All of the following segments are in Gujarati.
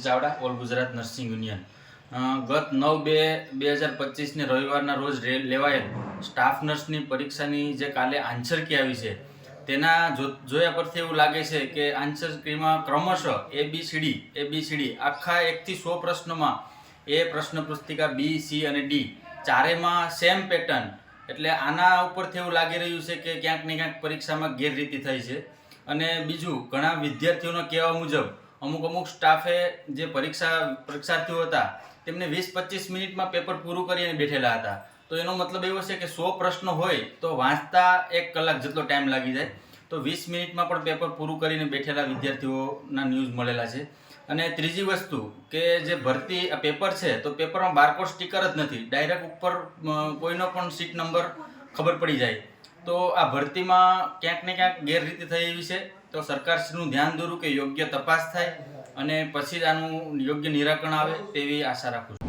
Tulsi Chavda, all Gujarat nursing union. ગત નવ બે બે હજાર પચીસને રવિવારના રોજ લેવાયેલ સ્ટાફ નર્સની પરીક્ષાની જે કાલે આન્સર કી આવી છે, તેના જોયા પરથી એવું લાગે છે કે આન્સર કીમાં ક્રમશઃ A B C D, A B C D આખા એકથી સો પ્રશ્નોમાં એ પ્રશ્ન પુસ્તિકા બી, સી અને ડી ચારેમાં સેમ પેટર્ન. એટલે આના ઉપરથી એવું લાગી રહ્યું છે કે ક્યાંક ને ક્યાંક પરીક્ષામાં ગેરરીતિ થઈ છે. અને બીજું, ઘણા વિદ્યાર્થીઓના કહેવા મુજબ અમુક અમુક સ્ટાફે જે પરીક્ષા પરીક્ષાર્થીઓ હતા, તેમને વીસ પચીસ મિનિટમાં પેપર પૂરું કરીને બેઠેલા હતા. તો એનો મતલબ એવો છે કે સો પ્રશ્નો હોય તો વાંચતા એક કલાક જેટલો ટાઈમ લાગી જાય. તો વીસ મિનિટમાં પણ પેપર પૂરું કરીને બેઠેલા વિદ્યાર્થીઓના ન્યૂઝ મળેલા છે. અને ત્રીજી વસ્તુ કે જે ભરતી પેપર છે, તો પેપરમાં બારકોડ સ્ટીકર જ નથી. ડાયરેક્ટ ઉપર કોઈનો પણ સીટ નંબર ખબર પડી જાય. તો આ ભરતીમાં ક્યાંક ને ક્યાંક ગેરરીતિ થઈ એવી છે. તો સરકારશ્રીનું ધ્યાન દોરું કે યોગ્ય તપાસ થાય અને પછી જ આનું યોગ્ય નિરાકરણ આવે તેવી આશા રાખું છું.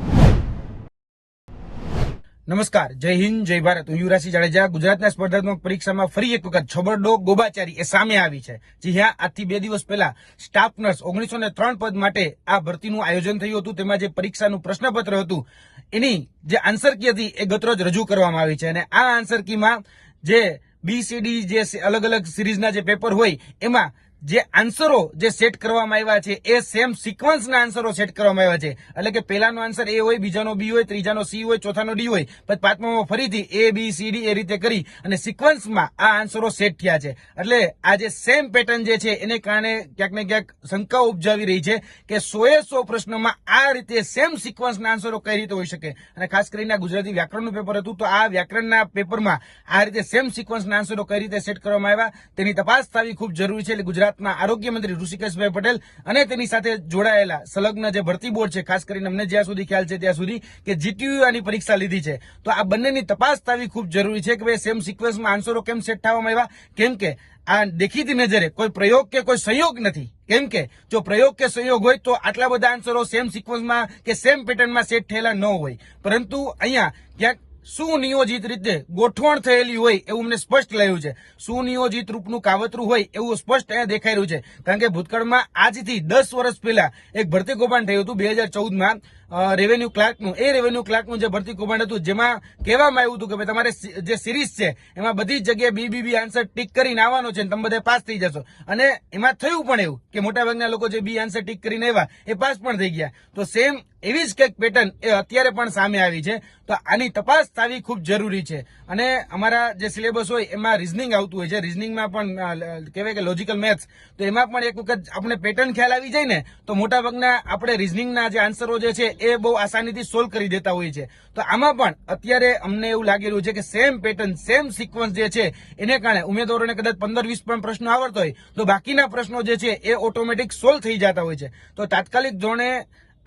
નમસ્કાર, જય હિન્દ, જય ભારત. હું યુવરાજસિંહ જાડેજા, ગુજરાતના સ્પર્ધાત્મક પરીક્ષામાં ફરી એક વખત છબરડો ગોબાચારી એ સામે આવી છે. જી હા, આજથી બે દિવસ પહેલા સ્ટાફ નર્સ ઓગણીસો ને ત્રણ પદ માટે આ ભરતીનું આયોજન થયું હતું. તેમાં જે પરીક્ષાનું પ્રશ્નપત્ર હતું, એની જે આન્સર કી હતી એ ગતરોજ રજૂ કરવામાં આવી છે. અને આ આન્સર કીમાં જે બીસીડી જે અલગ અલગ સિરીઝના જે પેપર હોય એમાં જે આન્સરો જે સેટ કરવામાં આવ્યા છે, એ સેમ સિક્વન્સના આન્સરો સેટ કરવામાં આવ્યા છે. એટલે કે પહેલાનો આન્સર એ હોય, બીજાનો બી હોય, ત્રીજાનો સી હોય, ચોથાનો ડી હોય, પછી પાંચમામાં ફરીથી એ, બી, સી, ડી એ રીતે કરી અને સિક્વન્સમાં આ આન્સરો સેટ થયા છે. એટલે આ જે સેમ પેટર્ન જે છે, એને કારણે ક્યાંક ને ક્યાંક શંકાઓ ઉપજાવી રહી છે કે સોએ સો પ્રશ્નોમાં આ રીતે સેમ સિક્વન્સના આન્સરો કઈ રીતે હોઈ શકે? અને ખાસ કરીને ગુજરાતી વ્યાકરણનું પેપર હતું, તો આ વ્યાકરણના પેપરમાં આ રીતે સેમ સિક્વન્સના આન્સરો કઈ રીતે સેટ કરવામાં આવ્યા? તેની તપાસ થવી ખૂબ જરૂરી છે. એટલે ગુજરાતના આરોગ્ય મંત્રી ઋષિકેશભાઈ પટેલ અને તેની સાથે જોડાયેલા સંલગ્ન જે ભરતી બોર્ડ છે, ખાસ કરીને અમને જ્યાં સુધી ખ્યાલ છે ત્યાં સુધી કે જીટીયુ આની પરીક્ષા લીધી છે. તો આ બંનેની તપાસ થવી ખૂબ જરૂરી છે કે ભાઈ સેમ સિક્વન્સમાં આન્સરો કેમ સેટ થવામાં આવ્યા? કેમ કે આ દેખીતી નજરે કોઈ પ્રયોગ કે કોઈ સંયોગ નથી. કેમ કે જો પ્રયોગ કે સંયોગ હોય તો આટલા બધા આન્સરો સેમ સિક્વન્સમાં કે સેમ પેટર્નમાં સેટ થયેલા ન હોય. પરંતુ અહીંયા ક્યાંક સુનિયોજિત રીતે ગોઠવણ થયેલી હોય એવું અમને સ્પષ્ટ લાગ્યું છે. સુનિયોજિત રૂપનું કાવતરું હોય એવું સ્પષ્ટ અહીંયા દેખાઈ રહ્યું છે. કારણ કે ભૂતકાળમાં આજથી દસ વર્ષ પહેલા એક ભરતી કૌભાંડ થયું હતું, બે હજાર ચૌદમાં. રેવન્યુ ક્લાર્કનું એ રેવન્યુ ક્લાર્કનું જે ભરતી કૌભાંડ હતું, જેમાં કહેવામાં આવ્યું હતું કે ભાઈ તમારે જે સિરીઝ છે, એમાં બધી જ જગ્યાએ બી બી બી આન્સર ટીક કરીને આવવાનો છે તમે બધા પાસ થઈ જશો. અને એમાં થયું પણ એવું કે મોટાભાગના લોકો જે બી આન્સર ટીક કરીને આવ્યા, એ પાસ પણ થઈ ગયા. તો સેમ એવી જ કંઈક પેટર્ન એ અત્યારે પણ સામે આવી છે. તો આની તપાસ થવી ખૂબ જરૂરી છે. અને અમારા જે સિલેબસ હોય, એમાં રિઝનિંગ આવતું હોય છે. રિઝનિંગમાં પણ કહેવાય કે લોજિકલ મેથ્સ તો એમાં પણ એક વખત આપણે પેટર્ન ખ્યાલ આવી જાય ને, તો મોટાભાગના આપણે રિઝનિંગના જે આન્સરો જે છે એ બહુ આસાનીથી સોલ્વ કરી દેતા હોય છે. તો આમાં પણ અત્યારે અમને એવું લાગી રહ્યું છે કે સેમ પેટર્ન સેમ સિક્વન્સ જે છે, એને કારણે ઉમેદવારોને કદાચ પંદર, વીસ પણ પ્રશ્નો આવડતો હોય, તો બાકીના પ્રશ્નો જે છે, એ ઓટોમેટિક સોલ્વ થઈ જતા હોય છે. તો તાત્કાલિક ધોરણે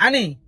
આની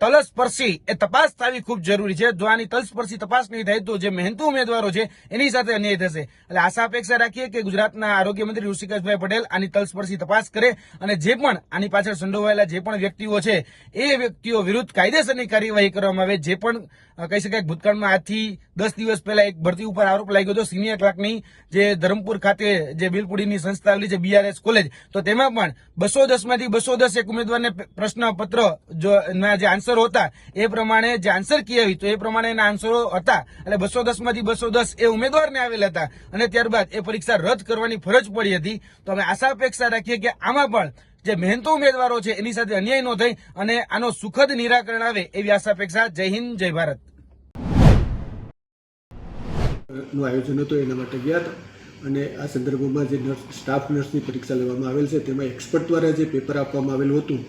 તલસ્પર્શી એ તપાસ થવી ખૂબ જરૂરી છે. જો આની તલસ્પર્શી તપાસ નહીં થાય તો જે મહેનતુ ઉમેદવારો છે, એની સાથે અન્યાય થશે. એટલે આશા અપેક્ષા રાખીએ કે ગુજરાતના આરોગ્ય મંત્રી ઋષિકેશભાઈ પટેલ આની તલસ્પર્શી તપાસ કરે અને જે પણ આની પાછળ સંડોવાયેલા જે પણ વ્યક્તિઓ છે, એ વ્યક્તિઓ વિરુદ્ધ કાયદેસરની કાર્યવાહી કરવામાં આવે. જે પણ કહી શકાય ભૂતકાળમાં આજથી દસ દિવસ પહેલા એક ભરતી ઉપર આરોપ લાગ્યો હતો સિનિયર ક્લાર્કની, જે ધરમપુર ખાતે જે બિલપુડીની સંસ્થા આવેલી છે બીઆરએસ કોલેજ. તો તેમાં પણ બસો દસમાંથી બસો દસ એક ઉમેદવારને પ્રશ્નપત્ર જો જે આન્સરો હતા, એ પ્રમાણે જે આન્સર કી આવી તો એ પ્રમાણે એના આન્સરો હતા. એટલે બસો દસમાંથી બસો દસ એ ઉમેદવારને આવેલા હતા. અને ત્યારબાદ એ પરીક્ષા રદ કરવાની ફરજ પડી હતી. તો અમે આશા અપેક્ષા રાખીએ કે આમાં પણ જે મહેનતુ ઉમેદવારો છે, એની સાથે અન્યાય ન થઈ અને આનો સુખદ નિરાકરણ આવે એવી આશા અપેક્ષા. જય હિન્દ, જય ભારત. નું આયોજન હતું એના માટે ગયા હતા. અને આ સંદર્ભમાં જે નર્સ, સ્ટાફ નર્સની પરીક્ષા લેવામાં આવેલ છે, તેમાં એક્સપર્ટ દ્વારા જે પેપર આપવામાં આવેલું હતું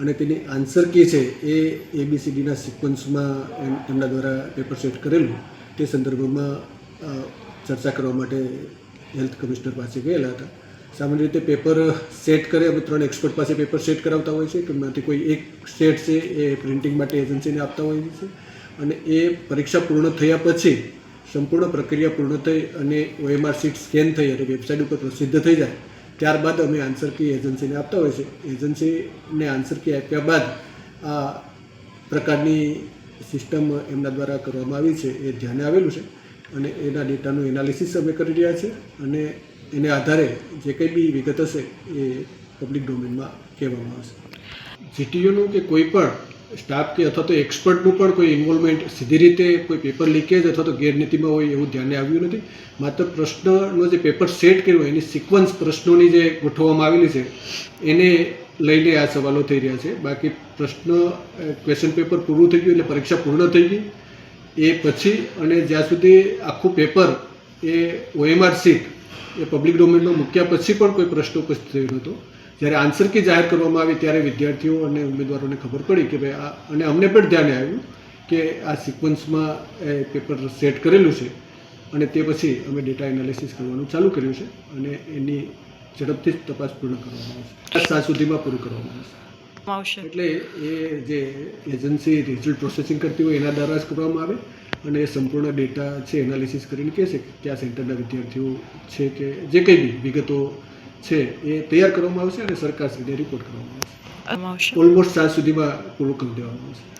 અને તેની આન્સર કી છે એ એબીસીડીના સિક્વન્સમાં એમ, એમના દ્વારા પેપર સેટ કરેલું. તે સંદર્ભમાં ચર્ચા કરવા માટે હેલ્થ કમિશનર પાસે ગયેલા હતા. સામાન્ય રીતે પેપર સેટ કરે, અમે ત્રણ એક્સપર્ટ પાસે પેપર સેટ કરાવતા હોય છે, કે એમાંથી કોઈ એક સેટ છે એ પ્રિન્ટિંગ માટે એજન્સીને આપતા હોય છે. અને એ પરીક્ષા પૂર્ણ થયા પછી સંપૂર્ણ પ્રક્રિયા પૂર્ણ થઈ અને ઓએમઆર સીટ સ્કેન થઈ અને વેબસાઇટ ઉપર પ્રસિદ્ધ થઈ જાય, ત્યારબાદ અમે આન્સર કી એજન્સીને આપતા હોય છે એજન્સીને આન્સર કી આપ્યા બાદ આ પ્રકારની સિસ્ટમ એમના દ્વારા કરવામાં આવી છે, એ ધ્યાને આવેલું છે અને એના ડેટાનું એનાલિસિસ અમે કરી રહ્યા છીએ અને એને આધારે જે કંઈ બી વિગત હશે એ પબ્લિક ડોમેનમાં કહેવામાં આવશે. જીટીયુનું કે કોઈ પણ સ્ટાફ કે અથવા તો એક્સપર્ટનું પણ કોઈ ઇન્વોલ્વમેન્ટ સીધી રીતે કોઈ પેપર લીકેજ અથવા તો ગેરનીતિમાં હોય એવું ધ્યાને આવ્યું નથી. માત્ર પ્રશ્નનો જે પેપર સેટ કર્યો, એની સિક્વન્સ પ્રશ્નોની જે ગોઠવવામાં આવેલી છે, એને લઈને આ સવાલો થઈ રહ્યા છે. બાકી પ્રશ્ન ક્વેશ્ચન પેપર પૂરું થઈ ગયું એટલે પરીક્ષા પૂર્ણ થઈ ગઈ. એ પછી અને જ્યાં સુધી આખું પેપર એ ઓએમઆર સીટ એ પબ્લિક ડોમેનમાં મૂક્યા પછી પણ કોઈ પ્રશ્ન ઉપસ્થિત થયો નહોતો. જ્યારે આન્સર કી જાહેર કરવામાં આવી ત્યારે વિદ્યાર્થીઓ અને ઉમેદવારોને ખબર પડી કે ભાઈ આ અને અમને પણ ધ્યાને આવ્યું કે આ સિક્વન્સમાં એ પેપર સેટ કરેલું છે અને તે પછી અમે ડેટા એનાલિસિસ કરવાનું ચાલુ કર્યું છે અને એની ઝડપથી જ તપાસ પૂર્ણ કરવામાં આવશે. સાત સુધીમાં પૂરું કરવામાં આવશે. એટલે એ જે એજન્સી રિઝલ્ટ પ્રોસેસિંગ કરતી હોય એના દ્વારા જ કરવામાં આવે અને એ સંપૂર્ણ ડેટા છે એનાલિસિસ કરીને કહે છે કે કયા સેન્ટરના વિદ્યાર્થીઓ છે કે જે કંઈ બી વિગતો છે એ તૈયાર કરવામાં આવશે અને સરકાર સુધી રિપોર્ટ કરવામાં આવશે. ઓલમોસ્ટ સાત સુધીમાં પૂરું કરી દેવામાં આવશે.